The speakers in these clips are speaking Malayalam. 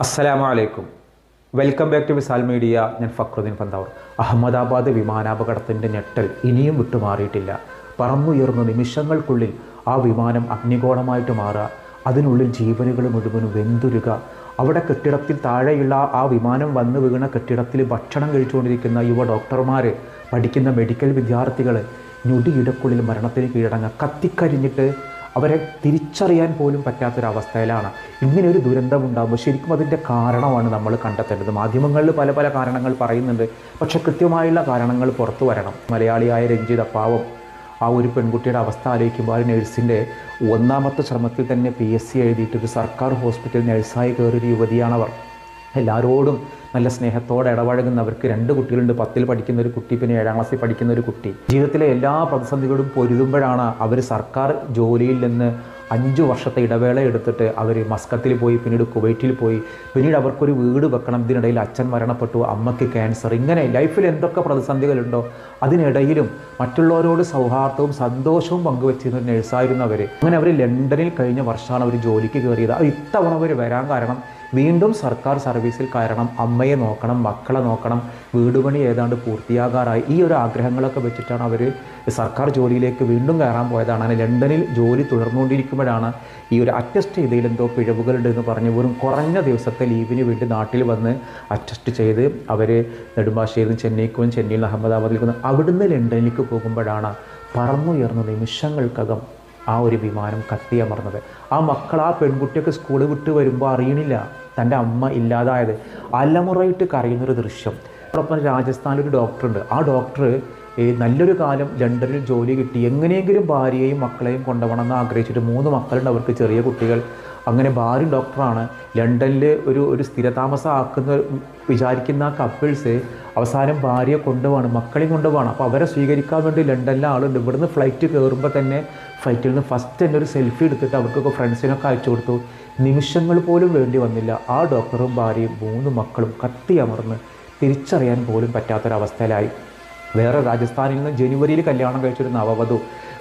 അസ്സലാമു അലൈക്കും welcome back to Visal media. ഞാൻ ഫക്രുദ്ദീൻ പന്താവർ. അഹമ്മദാബാദ് വിമാനാപകടത്തിന്റെ ഞെട്ടൽ ഇനിയും വിട്ടുമാറിയിട്ടില്ല. പറന്നുയർന്ന നിമിഷങ്ങൾക്കുള്ളിൽ ആ വിമാനം അഗ്നികോണമായിട്ട് മാറുക. അതിനുള്ളിൽ ജീവനുകൾ മുഴുവനും വെന്തുരുക. അവിടെ കെട്ടിടത്തിൽ താഴെയുള്ള ആ വിമാനം വന്നു വീണ കെട്ടിടത്തിൽ ഭക്ഷണം കഴിച്ചുകൊണ്ടിരിക്കുന്ന യുവ ഡോക്ടർമാർ പഠിക്കുന്ന മെഡിക്കൽ വിദ്യാർത്ഥികൾ ഞൊടിയിടക്കുള്ളിൽ മരണത്തിന് കീഴടങ്ങുക. കത്തിക്കരിഞ്ഞിട്ട് അവരെ തിരിച്ചറിയാൻ പോലും പറ്റാത്തൊരവസ്ഥയിലാണ്. ഇങ്ങനെ ഒരു ദുരന്തം ഉണ്ടാകുമ്പോൾ ശരിക്കും അതിന്റെ കാരണമാണ് നമ്മൾ കണ്ടെത്തേണ്ടത്. മാധ്യമങ്ങളിൽ പല പല കാരണങ്ങൾ പറയുന്നുണ്ട്. പക്ഷേ കൃത്യമായുള്ള കാരണങ്ങൾ പുറത്തു വരണം. മലയാളിയായ രഞ്ജിത പാവം ആ ഒരു പെൺകുട്ടിയുടെ അവസ്ഥ ആലോചിക്കുമ്പോൾ ആ നഴ്സിന്റെ ഒന്നാമത്തെ ശ്രമത്തിൽ തന്നെ പി എസ് സി എഴുതിയിട്ട് ഒരു സർക്കാർ ഹോസ്പിറ്റൽ നഴ്സായി കയറിയൊരു യുവതിയാണവർ. എല്ലാവരോടും നല്ല സ്നേഹത്തോടെ ഇടപഴകുന്നവർക്ക് രണ്ട് കുട്ടികളുണ്ട്. പത്തിൽ പഠിക്കുന്ന ഒരു കുട്ടി പിന്നെ ഏഴാം ക്ലാസ്സിൽ പഠിക്കുന്ന ഒരു കുട്ടി. ജീവിതത്തിലെ എല്ലാ പ്രതിസന്ധികളും പൊരുതുമ്പോഴാണ് അവർ സർക്കാർ ജോലിയിൽ നിന്ന് അഞ്ച് വർഷത്തെ ഇടവേള എടുത്തിട്ട് അവർ മസ്കത്തിൽ പോയി പിന്നീട് കുവൈറ്റിൽ പോയി. പിന്നീട് അവർക്കൊരു വീട് വെക്കണം. ഇതിനിടയിൽ അച്ഛൻ മരണപ്പെട്ടു അമ്മയ്ക്ക് ക്യാൻസർ ഇങ്ങനെ ലൈഫിൽ എന്തൊക്കെ പ്രതിസന്ധികളുണ്ടോ അതിനിടയിലും മറ്റുള്ളവരോട് സൗഹാർദ്ദവും സന്തോഷവും പങ്കുവെച്ചിരുന്ന ഒരു നഴ്സായിരുന്നു അവർ അങ്ങനെ അവർ ലണ്ടനിൽ കഴിഞ്ഞ വർഷമാണ് അവർ ജോലിക്ക് കയറിയത്. അത് ഇത്തവണ അവർ വരാൻ കാരണം വീണ്ടും സർക്കാർ സർവീസിൽ കയറണം അമ്മയെ നോക്കണം മക്കളെ നോക്കണം വീട് പണി ഏതാണ്ട് പൂർത്തിയാകാറായി. ഈ ഒരു ആഗ്രഹങ്ങളൊക്കെ വെച്ചിട്ടാണ് അവർ സർക്കാർ ജോലിയിലേക്ക് വീണ്ടും കയറാൻ പോയതാണ്. അങ്ങനെ ലണ്ടനിൽ ജോലി തുടർന്നുകൊണ്ടിരിക്കുമ്പോഴാണ് ഈ ഒരു അറ്റസ്റ്റ് ചെയ്തതിൽ എന്തോ പിഴവുകളുണ്ട് എന്ന് പറഞ്ഞ് വെറും കുറഞ്ഞ ദിവസത്തെ ലീവിന് വേണ്ടി നാട്ടിൽ വന്ന് അറ്റസ്റ്റ് ചെയ്ത് അവർ നെടുമ്പാശ്ശേരിയിൽ നിന്ന് ചെന്നൈക്കും ചെന്നൈയിൽ നിന്ന് അഹമ്മദാബാദിൽ വന്ന് അവിടുന്ന് ലണ്ടനിലേക്ക് പോകുമ്പോഴാണ് പറന്നുയർന്ന നിമിഷങ്ങൾക്കകം ആ ഒരു വിമാനം കത്തിയമർന്നത്. ആ മക്കൾ ആ പെൺകുട്ടിയൊക്കെ സ്കൂൾ വിട്ട് വരുമ്പോൾ അറിയണില്ല. തന്റെ അമ്മ ഇല്ലാതായത്. അലമുറയിട്ട് കരയുന്നൊരു ദൃശ്യം. അതോടൊപ്പം രാജസ്ഥാനിലൊരു ഡോക്ടറുണ്ട് ആ ഡോക്ടർ നല്ലൊരു കാലം ലണ്ടനിൽ ജോലി കിട്ടി. എങ്ങനെയെങ്കിലും ഭാര്യയെയും മക്കളെയും കൊണ്ടുപോകണമെന്ന് ആഗ്രഹിച്ചിട്ട് മൂന്ന് മക്കളുണ്ട് അവർക്ക് ചെറിയ കുട്ടികൾ. അങ്ങനെ ഭാര്യ ഡോക്ടറാണ്. ലണ്ടനിൽ ഒരു ഒരു സ്ഥിരതാമസം ആക്കുന്ന വിചാരിക്കുന്ന ആ കപ്പിൾസ് അവസാനം ഭാര്യയെ കൊണ്ടുപോകണം മക്കളെയും കൊണ്ടുപോകണം അപ്പോൾ അവരെ സ്വീകരിക്കാൻ വേണ്ടി ലണ്ടനിലെ ആളുണ്ട്. ഇവിടുന്ന് ഫ്ലൈറ്റ് കയറുമ്പോൾ തന്നെ ഫ്ലൈറ്റിൽ നിന്ന് ഫസ്റ്റ് തന്നെ ഒരു സെൽഫി എടുത്തിട്ട് അവർക്കൊക്കെ ഫ്രണ്ട്സിനൊക്കെ അയച്ചു കൊടുത്തു. നിമിഷങ്ങൾ പോലും വേണ്ടി വന്നില്ല. ആ ഡോക്ടറും ഭാര്യയും മൂന്ന് മക്കളും കത്തിയമർന്ന് തിരിച്ചറിയാൻ പോലും പറ്റാത്തൊരവസ്ഥയിലായി. വേറെ രാജസ്ഥാനിൽ നിന്ന് ജനുവരിയിൽ കല്യാണം കഴിച്ചൊരു നവവധു.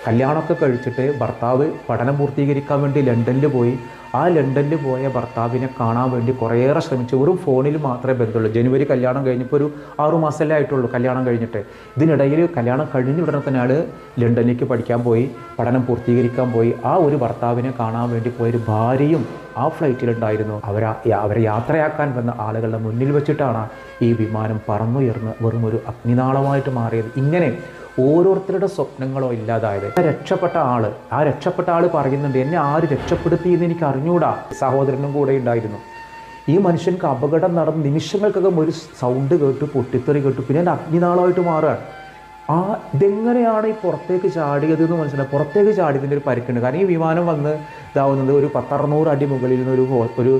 കല്യാണമൊക്കെ കഴിച്ചിട്ട് ഭർത്താവ് പഠനം പൂർത്തീകരിക്കാൻ വേണ്ടി ലണ്ടനിൽ പോയി. ആ ലണ്ടനിൽ പോയ ഭർത്താവിനെ കാണാൻ വേണ്ടി കുറേയേറെ ശ്രമിച്ചു. ഒരു ഫോണിൽ മാത്രമേ ബന്ധമുള്ളൂ. ജനുവരി കല്യാണം കഴിഞ്ഞപ്പോൾ ഒരു ആറു മാസമല്ലേ ആയിട്ടുള്ളൂ കല്യാണം കഴിഞ്ഞിട്ട്. ഇതിനിടയിൽ കല്യാണം കഴിഞ്ഞ ഉടനെ തന്നെ ആൾ ലണ്ടനിലേക്ക് പഠിക്കാൻ പോയി പഠനം പൂർത്തീകരിക്കാൻ പോയി. ആ ഒരു ഭർത്താവിനെ കാണാൻ വേണ്ടി പോയൊരു ഭാര്യയും ആ ഫ്ലൈറ്റിലുണ്ടായിരുന്നു. അവരാ അവരെ യാത്രയാക്കാൻ വന്ന ആളുകളുടെ മുന്നിൽ വെച്ചിട്ടാണ് ഈ വിമാനം പറന്നുയർന്ന് വെറും ഒരു അഗ്നിനാളമായിട്ട് മാറിയത്. ഇങ്ങനെ ഓരോരുത്തരുടെ സ്വപ്നങ്ങളോ ഇല്ലാതായത്. രക്ഷപ്പെട്ട ആൾ ആ രക്ഷപ്പെട്ട ആൾ പറയുന്നുണ്ട് എന്നെ ആര് രക്ഷപ്പെടുത്തിയെന്ന് എനിക്ക് അറിഞ്ഞൂടാ. സഹോദരനും കൂടെ ഉണ്ടായിരുന്നു. ഈ മനുഷ്യൻക്ക് അപകടം നടന്ന നിമിഷങ്ങൾക്കകം ഒരു സൗണ്ട് കേട്ടു പൊട്ടിത്തെറി കേട്ടു പിന്നെ അഗ്നിനാളമായിട്ട് മാറുകയാണ്. ആ ഇതെങ്ങനെയാണ് ഈ പുറത്തേക്ക് ചാടിയത് എന്ന് മനസ്സിലായി പുറത്തേക്ക് ചാടിയതിന്റെ ഒരു പരിക്കുണ്ട്. കാരണം ഈ വിമാനം വന്ന് ഇതാവുന്നത് ഒരു പത്തറുന്നൂറ് അടി മുകളിൽ നിന്ന് ഒരു ഒരു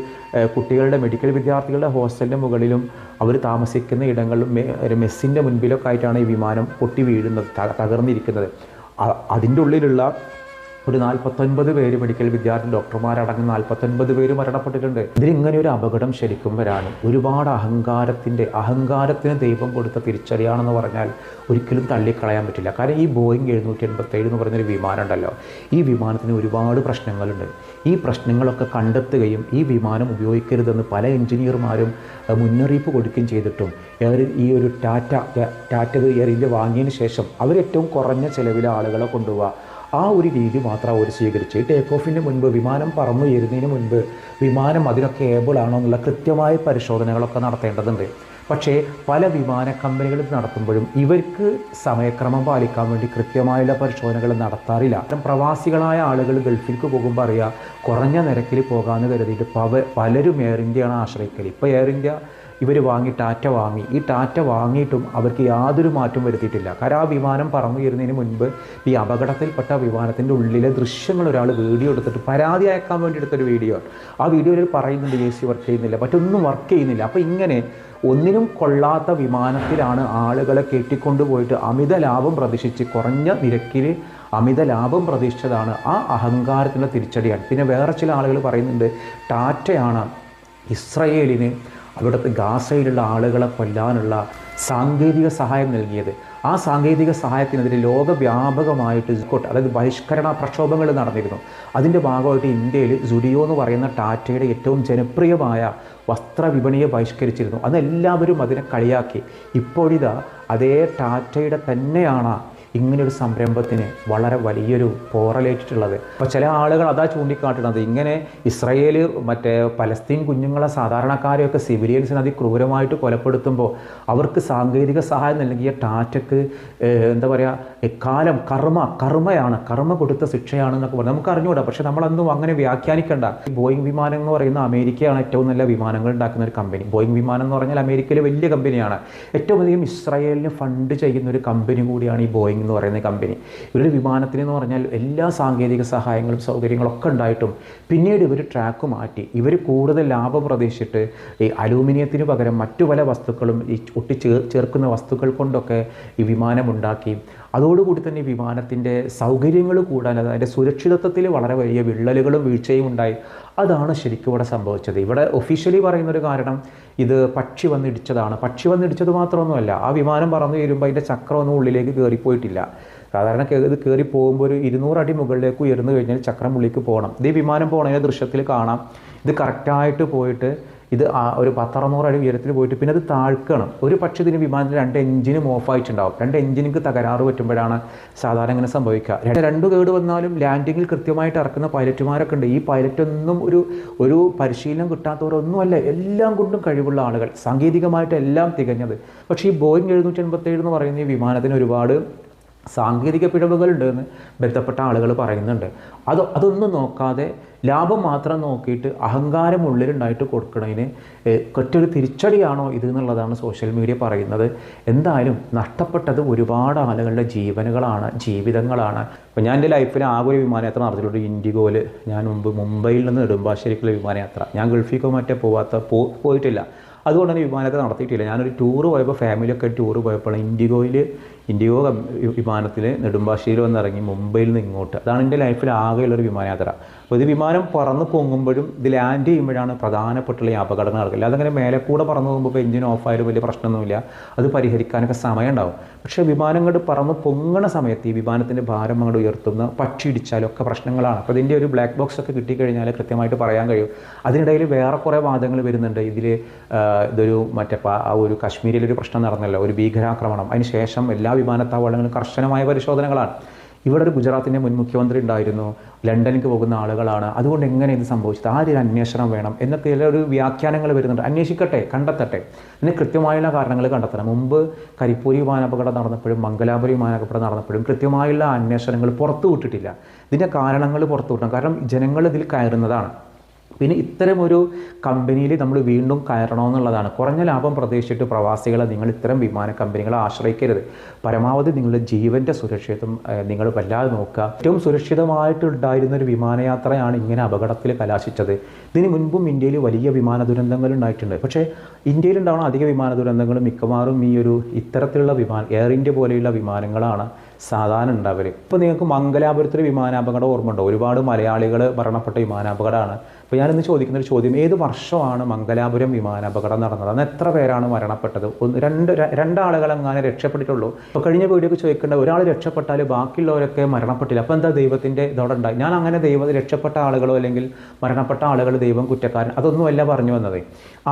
കുട്ടികളുടെ മെഡിക്കൽ വിദ്യാർത്ഥികളുടെ ഹോസ്റ്റലിന്റെ മുകളിലും അവർ താമസിക്കുന്ന ഇടങ്ങളിലും ഒരു മെസ്സിന്റെ മുൻപിലൊക്കെ ആയിട്ടാണ് ഈ വിമാനം പൊട്ടി വീഴുന്നത് തകർന്നിരിക്കുന്നത്. അതിന്റെ ഉള്ളിലുള്ള ഒരു നാൽപ്പത്തൊൻപത് പേര് മെഡിക്കൽ വിദ്യാർത്ഥി ഡോക്ടർമാരടങ്ങുന്ന നാൽപ്പത്തൊൻപത് പേര് മരണപ്പെട്ടിട്ടുണ്ട്. ഇതിലിങ്ങനെ ഒരു അപകടം ശരിക്കും വരാനും ഒരുപാട് അഹങ്കാരത്തിന്റെ അഹങ്കാരത്തിന് ദൈവം കൊടുത്ത തിരിച്ചറിയാണെന്ന് പറഞ്ഞാൽ ഒരിക്കലും തള്ളിക്കളയാൻ പറ്റില്ല. കാരണം ഈ ബോയിങ് എഴുന്നൂറ്റി എൺപത്തേഴ് എന്ന് പറയുന്നൊരു വിമാനം ഉണ്ടല്ലോ ഈ വിമാനത്തിന് ഒരുപാട് പ്രശ്നങ്ങളുണ്ട്. ഈ പ്രശ്നങ്ങളൊക്കെ കണ്ടെത്തുകയും ഈ വിമാനം ഉപയോഗിക്കരുതെന്ന് പല എഞ്ചിനീയർമാരും മുന്നറിയിപ്പ് കൊടുക്കുകയും ചെയ്തിട്ടും എയർ ഈ ഒരു ടാറ്റ ടാറ്റ എയർ ഇന്ത്യ വാങ്ങിയതിന് ശേഷം അവരേറ്റവും കുറഞ്ഞ ചിലവിലെ ആളുകളെ കൊണ്ടുപോവുക. ആ ഒരു രീതി മാത്രം അവർ സ്വീകരിച്ച് ടേക്ക് ഓഫിന് മുൻപ് വിമാനം പറന്നു ഉയരുന്നതിന് മുൻപ് വിമാനം അതിനൊക്കെ ഏബിൾ ആണോ എന്നുള്ള കൃത്യമായ പരിശോധനകളൊക്കെ നടത്തേണ്ടതുണ്ട്. പക്ഷേ പല വിമാന കമ്പനികളിൽ നടത്തുമ്പോഴും ഇവർക്ക് സമയക്രമം പാലിക്കാൻ വേണ്ടി കൃത്യമായുള്ള പരിശോധനകൾ നടത്താറില്ല. പ്രവാസികളായ ആളുകൾ ഗൾഫിലേക്ക് പോകുമ്പോൾ അറിയാം കുറഞ്ഞ നിരക്കിൽ പോകാമെന്ന് കരുതിയിട്ട് പവ പലരും എയർ ഇന്ത്യയാണ് ആശ്രയിക്കൽ ഇപ്പോൾ എയർ ഇന്ത്യ ഇവർ വാങ്ങി ടാറ്റ വാങ്ങി. ഈ ടാറ്റ വാങ്ങിയിട്ടും അവർക്ക് യാതൊരു മാറ്റം വരുത്തിയിട്ടില്ല. കാരണം ആ വിമാനം പറന്നു വരുന്നതിന് മുൻപ് ഈ അപകടത്തിൽപ്പെട്ട വിമാനത്തിന്റെ ഉള്ളിലെ ദൃശ്യങ്ങൾ ഒരാൾ വീഡിയോ എടുത്തിട്ട് പരാതി അയക്കാൻ വേണ്ടി എടുത്തൊരു വീഡിയോ. ആ വീഡിയോയിൽ പറയുന്നുണ്ട് എ സി വർക്ക് ചെയ്യുന്നില്ല. മറ്റൊന്നും വർക്ക് ചെയ്യുന്നില്ല. അപ്പോൾ ഇങ്ങനെ ഒന്നിനും കൊള്ളാത്ത വിമാനത്തിലാണ് ആളുകളെ കെട്ടിക്കൊണ്ടുപോയിട്ട് അമിത ലാഭം പ്രതീക്ഷിച്ച് കുറഞ്ഞ നിരക്കിൽ അമിത ലാഭം പ്രതീക്ഷിച്ചതാണ് ആ അഹങ്കാരത്തിന്റെ തിരിച്ചടിയാണ്. പിന്നെ വേറെ ചില ആളുകൾ പറയുന്നുണ്ട് ടാറ്റയാണ് ഇസ്രയേലിന് അവിടുത്തെ ഗാസയിലുള്ള ആളുകളെ കൊല്ലാനുള്ള സാങ്കേതിക സഹായം നൽകിയത്. ആ സാങ്കേതിക സഹായത്തിനെതിരെ ലോകവ്യാപകമായിട്ട് ഇസ്കോട്ട് അതായത് ബഹിഷ്കരണ പ്രക്ഷോഭങ്ങൾ നടന്നിരുന്നു. അതിന്റെ ഭാഗമായിട്ട് ഇന്ത്യയിൽ സുഡിയോ എന്ന് പറയുന്ന ടാറ്റയുടെ ഏറ്റവും ജനപ്രിയമായ വസ്ത്രവിപണിയെ ബഹിഷ്കരിച്ചിരുന്നു. അതെല്ലാവരും അതിനെ കളിയാക്കി. ഇപ്പോഴിതാ അതേ ടാറ്റയുടെ തന്നെയാണ് ഇങ്ങനൊരു സംരംഭത്തിന് വളരെ വലിയൊരു പോറലേറ്റിട്ടുള്ളത്. അപ്പോൾ ചില ആളുകൾ അതാ ചൂണ്ടിക്കാട്ടുന്നത്. ഇങ്ങനെ ഇസ്രയേൽ മറ്റേ പലസ്തീൻ കുഞ്ഞുങ്ങളെ സാധാരണക്കാരെയൊക്കെ സിവിലിയൻസിനെ അതിക്രൂരമായിട്ട് കൊലപ്പെടുത്തുമ്പോൾ അവർക്ക് സാങ്കേതിക സഹായം നൽകിയ ടാറ്റക്ക് എന്താ പറയുക കാലം കർമ്മ കർമ്മയാണ് കർമ്മ കൊടുത്ത ശിക്ഷയാണെന്നൊക്കെ പറഞ്ഞു. നമുക്ക് അറിഞ്ഞുകൂടാ പക്ഷേ നമ്മളൊന്നും അങ്ങനെ വ്യാഖ്യാനിക്കേണ്ട. ബോയിങ് വിമാനം എന്ന് പറയുന്ന അമേരിക്കയാണ് ഏറ്റവും നല്ല വിമാനങ്ങൾ ഉണ്ടാക്കുന്ന ഒരു കമ്പനി. ബോയിങ് വിമാനം എന്ന് പറഞ്ഞാൽ അമേരിക്കയിലെ വലിയ കമ്പനിയാണ്. ഏറ്റവും അധികം ഇസ്രായേലിന് ഫണ്ട് ചെയ്യുന്ന ഒരു കമ്പനി കൂടിയാണ് ഈ ബോയിങ് എന്ന് പറയുന്ന കമ്പനി ഇവരുടെ വിമാനത്തിന് എന്ന് പറഞ്ഞാൽ എല്ലാ സാങ്കേതിക സഹായങ്ങളും സൗകര്യങ്ങളൊക്കെ ഉണ്ടായിട്ടും പിന്നീട് ഇവർ ട്രാക്ക് മാറ്റി. ഇവർ കൂടുതൽ ലാഭം പ്രതീക്ഷിച്ചിട്ട് ഈ അലൂമിനിയത്തിന് പകരം മറ്റു പല വസ്തുക്കളും ഈ ഒട്ടി ചേർക്കുന്ന വസ്തുക്കൾ കൊണ്ടൊക്കെ ഈ വിമാനം ഉണ്ടാക്കി. അതോടുകൂടി തന്നെ വിമാനത്തിന്റെ സൗകര്യങ്ങൾ കൂടാൻ അതിന്റെ സുരക്ഷിതത്വത്തിൽ വളരെ വലിയ വിള്ളലുകളും വീഴ്ചയും ഉണ്ടായി. അതാണ് ശരിക്കും ഇവിടെ സംഭവിച്ചത്. ഇവിടെ ഒഫീഷ്യലി പറയുന്നൊരു കാരണം ഇത് പക്ഷി വന്നിടിച്ചതാണ്. പക്ഷി വന്നിടിച്ചത് മാത്രമൊന്നുമല്ല ആ വിമാനം പറന്നു വരുമ്പോൾ അതിന്റെ ചക്രമൊന്നും ഉള്ളിലേക്ക് കയറിപ്പോയിട്ടില്ല സാധാരണ ഇത് കയറി പോകുമ്പോൾ ഒരു ഇരുന്നൂറ് അടി മുകളിലേക്ക് ഉയർന്നു കഴിഞ്ഞാൽ ചക്രം ഉള്ളിലേക്ക് പോകണം. ഇത് വിമാനം പോകണതിന്റെ ദൃശ്യത്തിൽ കാണാം. ഇത് കറക്റ്റായിട്ട് പോയിട്ട് ഇത് ഒരു പത്തറുന്നൂറ് അടി ഉയരത്തിൽ പോയിട്ട് പിന്നെ അത് താഴ്ക്കണം. ഒരു പക്ഷേ ഇതിന് വിമാനത്തിൽ രണ്ട് എഞ്ചിനും ഓഫ് ആയിട്ടുണ്ടാവും. രണ്ട് എഞ്ചിനുക്ക് തകരാറ് പറ്റുമ്പോഴാണ് സാധാരണ ഇങ്ങനെ സംഭവിക്കുക. രണ്ട് രണ്ട് കേട് വന്നാലും ലാൻഡിങ്ങിൽ കൃത്യമായിട്ട് ഇറക്കുന്ന പൈലറ്റുമാരൊക്കെ ഉണ്ട്. ഈ പൈലറ്റൊന്നും ഒരു ഒരു പരിശീലനം കിട്ടാത്തവരൊന്നുമല്ല എല്ലാം കൊണ്ടും കഴിവുള്ള ആളുകൾ. സാങ്കേതികമായിട്ട് എല്ലാം തികഞ്ഞത്. പക്ഷേ ഈ ബോയിങ് എഴുന്നൂറ്റി എൺപത്തേഴ് എന്ന് പറയുന്ന ഈ വിമാനത്തിന് ഒരുപാട് സാങ്കേതിക പിഴവുകളുണ്ടെന്ന് ബന്ധപ്പെട്ട ആളുകൾ പറയുന്നുണ്ട്. അത് അതൊന്നും നോക്കാതെ ലാഭം മാത്രം നോക്കിയിട്ട് അഹങ്കാരം ഉള്ളിലുണ്ടായിട്ട് കൊടുക്കുന്നതിന് ഒറ്റൊരു തിരിച്ചടിയാണോ ഇത് എന്നുള്ളതാണ് സോഷ്യൽ മീഡിയ പറയുന്നത്. എന്തായാലും നഷ്ടപ്പെട്ടത് ഒരുപാട് ആളുകളുടെ ജീവനുകളാണ് ജീവിതങ്ങളാണ്. ഇപ്പോൾ ഞാൻ എന്റെ ലൈഫിൽ ആകെ ഒരു വിമാനയാത്ര നടത്തിയിട്ടുണ്ട് ഇൻഡിഗോയിൽ ഞാൻ മുമ്പ് മുംബൈയിൽ നിന്ന് നെടുമ്പാശ്ശേരിക്കുള്ള വിമാനയാത്ര. ഞാൻ ഗൾഫിക്കോ മറ്റേ പോവാത്ത പോ പോയിട്ടില്ല. അതുകൊണ്ട് തന്നെ വിമാനത്തിൽ നടത്തിയിട്ടില്ല. ഞാനൊരു ടൂർ പോയപ്പോൾ ഫാമിലിയൊക്കെ ടൂർ പോയപ്പോൾ ഇൻഡിഗോയിൽ ഇൻഡിഗോ വിമാനത്തിൽ നെടുമ്പാശ്ശേരി വന്നിറങ്ങി മുംബൈയിൽ നിന്ന് ഇങ്ങോട്ട്. അതാണ് എന്റെ ലൈഫിൽ ആകെയുള്ളൊരു വിമാനയാത്ര. അപ്പോൾ ഇത് വിമാനം പറന്ന് പൊങ്ങുമ്പോഴും ഇത് ലാൻഡ് ചെയ്യുമ്പോഴാണ് പ്രധാനപ്പെട്ടുള്ള ഈ അപകടങ്ങൾ നടക്കില്ല അതങ്ങനെ മേലെ കൂടെ പറന്ന് പോകുമ്പോൾ എഞ്ചിൻ ഓഫായാലും വലിയ പ്രശ്നമൊന്നുമില്ല. അത് പരിഹരിക്കാനൊക്കെ സമയം ഉണ്ടാവും പക്ഷേ വിമാനം അങ്ങോട്ട് പറന്ന് പൊങ്ങണ സമയത്ത് ഈ വിമാനത്തിന്റെ ഭാരം അങ്ങോട്ട് ഉയർത്തുന്ന പക്ഷി ഇടിച്ചാലും ഒക്കെ പ്രശ്നങ്ങളാണ്. അപ്പോൾ ഇതിന്റെ ഒരു ബ്ലാക്ക് ബോക്സ് ഒക്കെ കിട്ടിക്കഴിഞ്ഞാൽ കൃത്യമായിട്ട് പറയാൻ കഴിയും. അതിനിടയിൽ വേറെ കുറേ വാദങ്ങൾ വരുന്നുണ്ട്. ഇതിൽ ഇതൊരു മറ്റേ ആ ഒരു കാശ്മീരിലൊരു പ്രശ്നം നടന്നല്ലോ. ഒരു ഭീകരാക്രമണം. അതിന് ശേഷം എല്ലാ വിമാനത്താവളങ്ങളിലും കർശനമായ പരിശോധനകളാണ്. ഇവിടെ ഒരു ഗുജറാത്തിന്റെ മുൻ മുഖ്യമന്ത്രി ഉണ്ടായിരുന്നു. ലണ്ടനിലേക്ക് പോകുന്ന ആളുകളാണ്. അതുകൊണ്ട് എങ്ങനെ ഇത് സംഭവിച്ചത്? ആദ്യം അന്വേഷണം വേണം എന്നൊക്കെ ഒരു വ്യാഖ്യാനങ്ങൾ വരുന്നുണ്ട്. അന്വേഷിക്കട്ടെ കണ്ടെത്തട്ടെ. ഇതിന് കൃത്യമായുള്ള കാരണങ്ങൾ കണ്ടെത്തണം. മുമ്പ് കരിപ്പൂരി വിമാനാപകടം നടന്നപ്പോഴും മംഗലാപുരി വിമാനാപകടം നടന്നപ്പോഴും കൃത്യമായുള്ള അന്വേഷണങ്ങൾ പുറത്തു വിട്ടിട്ടില്ല ഇതിന്റെ കാരണങ്ങൾ പുറത്തു വിട്ടണം കാരണം ജനങ്ങൾ ഇതിൽ കയറുന്നതാണ്. പിന്നെ ഇത്തരം ഒരു കമ്പനിയിൽ നമ്മൾ വീണ്ടും കയറണമെന്നുള്ളതാണ്. കുറഞ്ഞ ലാഭം പ്രതീക്ഷിച്ചിട്ട് പ്രവാസികളെ നിങ്ങൾ ഇത്തരം വിമാന കമ്പനികളെ ആശ്രയിക്കരുത്. പരമാവധി നിങ്ങളുടെ ജീവന്റെ സുരക്ഷിതം നിങ്ങൾ വല്ലാതെ നോക്കുക. ഏറ്റവും സുരക്ഷിതമായിട്ടുണ്ടായിരുന്ന ഒരു വിമാനയാത്രയാണ് ഇങ്ങനെ അപകടത്തിൽ കലാശിച്ചത്. ഇതിന് മുൻപും ഇന്ത്യയിൽ വലിയ വിമാന ദുരന്തങ്ങൾ ഉണ്ടായിട്ടുണ്ട്. പക്ഷേ ഇന്ത്യയിൽ അധിക വിമാന ദുരന്തങ്ങൾ മിക്കവാറും ഈ ഒരു ഇത്തരത്തിലുള്ള വിമാനം എയർ ഇന്ത്യ പോലെയുള്ള വിമാനങ്ങളാണ് സാധാരണ ഉണ്ടാവൽ. ഇപ്പോൾ നിങ്ങൾക്ക് മംഗലാപുരത്തൊരു വിമാനാപകടം ഓർമ്മയുണ്ടോ? ഒരുപാട് മലയാളികൾ മരണപ്പെട്ട വിമാനാപകടമാണ്. അപ്പോൾ ഞാനിന്ന് ചോദിക്കുന്ന ഒരു ചോദ്യം ഏത് വർഷമാണ് മംഗലാപുരം വിമാനാപകടം നടന്നത്? അന്ന് എത്ര പേരാണ് മരണപ്പെട്ടത്? ഒന്ന് രണ്ട് രണ്ടാളുകൾ അങ്ങനെ രക്ഷപ്പെട്ടിട്ടുള്ളൂ? അപ്പോൾ കഴിഞ്ഞ വീഡിയോക്ക് ചോദിക്കേണ്ട ഒരാൾ രക്ഷപ്പെട്ടാൽ ബാക്കിയുള്ളവരൊക്കെ മരണപ്പെട്ടില്ല. അപ്പോൾ എന്താ ദൈവത്തിന്റെ ഇതോടെ ഉണ്ടായി ഞാൻ അങ്ങനെ ദൈവം രക്ഷപ്പെട്ട ആളുകളോ അല്ലെങ്കിൽ മരണപ്പെട്ട ആളുകൾ ദൈവം കുറ്റക്കാരൻ അതൊന്നുമല്ല പറഞ്ഞു വന്നത്.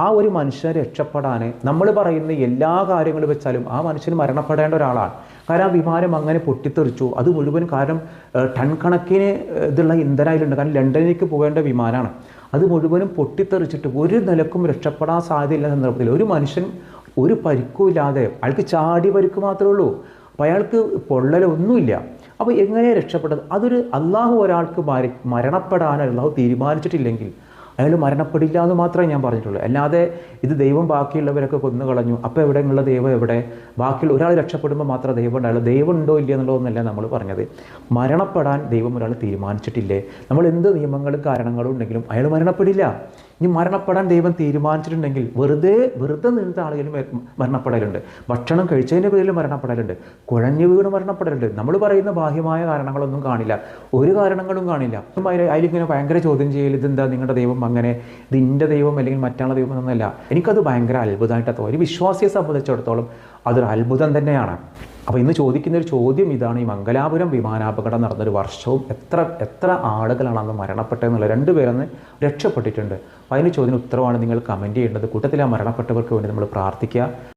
ആ ഒരു മനുഷ്യനെ രക്ഷപ്പെടാൻ നമ്മൾ പറയുന്ന എല്ലാ കാര്യങ്ങളും വെച്ചാലും ആ മനുഷ്യൻ മരണപ്പെടേണ്ട ഒരാളാണ്. കാരണം ആ വിമാനം അങ്ങനെ പൊട്ടിത്തെറിച്ചു. അത് മുഴുവൻ കാരണം ടൺ കണക്കിന് ഇതുള്ള ഇന്ധനം അതിലുണ്ട് കാരണം ലണ്ടനിലേക്ക് പോകേണ്ട വിമാനമാണ് അത് മുഴുവനും പൊട്ടിത്തെറിച്ചിട്ട് ഒരു നിലക്കും രക്ഷപ്പെടാൻ സാധ്യതയില്ല സന്ദർഭത്തിൽ ഒരു മനുഷ്യൻ ഒരു പരിക്കും ഇല്ലാതെ അയാൾക്ക് ചാടി പരിക്ക് മാത്രമേ ഉള്ളൂ. അപ്പോൾ അയാൾക്ക് പൊള്ളലൊന്നുമില്ല അപ്പോൾ എങ്ങനെ രക്ഷപ്പെട്ടത്? അതൊരു അള്ളാഹു ഒരാൾക്ക് മരി മരണപ്പെടാൻ അള്ളാഹു തീരുമാനിച്ചിട്ടില്ലെങ്കിൽ അയാൾ മരണപ്പെടില്ല എന്ന് മാത്രമേ ഞാൻ പറഞ്ഞിട്ടുള്ളൂ. അല്ലാതെ ഇത് ദൈവം ബാക്കിയുള്ളവരൊക്കെ കൊന്നു കളഞ്ഞു. അപ്പോൾ എവിടെയുള്ള ദൈവം എവിടെ? ബാക്കിയുള്ള ഒരാൾ രക്ഷപ്പെടുമ്പോൾ മാത്രമേ ദൈവം ഉണ്ടായുള്ളൂ ദൈവം ഉണ്ടോ ഇല്ല എന്നുള്ളതൊന്നല്ല നമ്മൾ പറഞ്ഞത്. മരണപ്പെടാൻ ദൈവം ഒരാൾ തീരുമാനിച്ചിട്ടില്ലേ? നമ്മൾ എന്ത് നിയമങ്ങളും കാരണങ്ങളും ഉണ്ടെങ്കിലും അയാൾ മരണപ്പെടില്ല. ഇനി മരണപ്പെടാൻ ദൈവം തീരുമാനിച്ചിട്ടുണ്ടെങ്കിൽ വെറുതെ വെറുതെ നിന്നിട്ട് ആളുകൾ മരണപ്പെടലുണ്ട്. ഭക്ഷണം കഴിച്ചതിന്റെ പേരിൽ മരണപ്പെടലുണ്ട്. കുഴഞ്ഞു വീണ് മരണപ്പെടലുണ്ട്. നമ്മൾ പറയുന്ന ബാഹ്യമായ കാരണങ്ങളൊന്നും കാണില്ല. ഒരു കാരണങ്ങളും കാണില്ല. അതിലിങ്ങനെ ഭയങ്കര ചോദ്യം ചെയ്യൽ ഇതെന്താ നിങ്ങളുടെ ദൈവം അങ്ങനെ ഇത് ഇന്റെ ദൈവം അല്ലെങ്കിൽ മറ്റുള്ള ദൈവം എന്നല്ല എനിക്കത് ഭയങ്കര അത്ഭുതമായിട്ടാണ് ഒരു വിശ്വാസിയെ സംബന്ധിച്ചിടത്തോളം അതൊരു അത്ഭുതം തന്നെയാണ്. അപ്പോൾ ഇന്ന് ചോദിക്കുന്ന ഒരു ചോദ്യം ഇതാണ്. ഈ മംഗലാപുരം വിമാനാപകടം നടന്നൊരു വർഷവും എത്ര എത്ര ആളുകളാണ് അന്ന് മരണപ്പെട്ടതെന്നുള്ള രണ്ടുപേരന്ന് രക്ഷപ്പെട്ടിട്ടുണ്ട്. അപ്പോൾ അതിന് ചോദ്യം ഉത്തരവാണ് നിങ്ങൾ കമന്റ് ചെയ്യേണ്ടത്. കൂട്ടത്തിൽ ആ മരണപ്പെട്ടവർക്ക് വേണ്ടി നമ്മൾ പ്രാർത്ഥിക്കുക.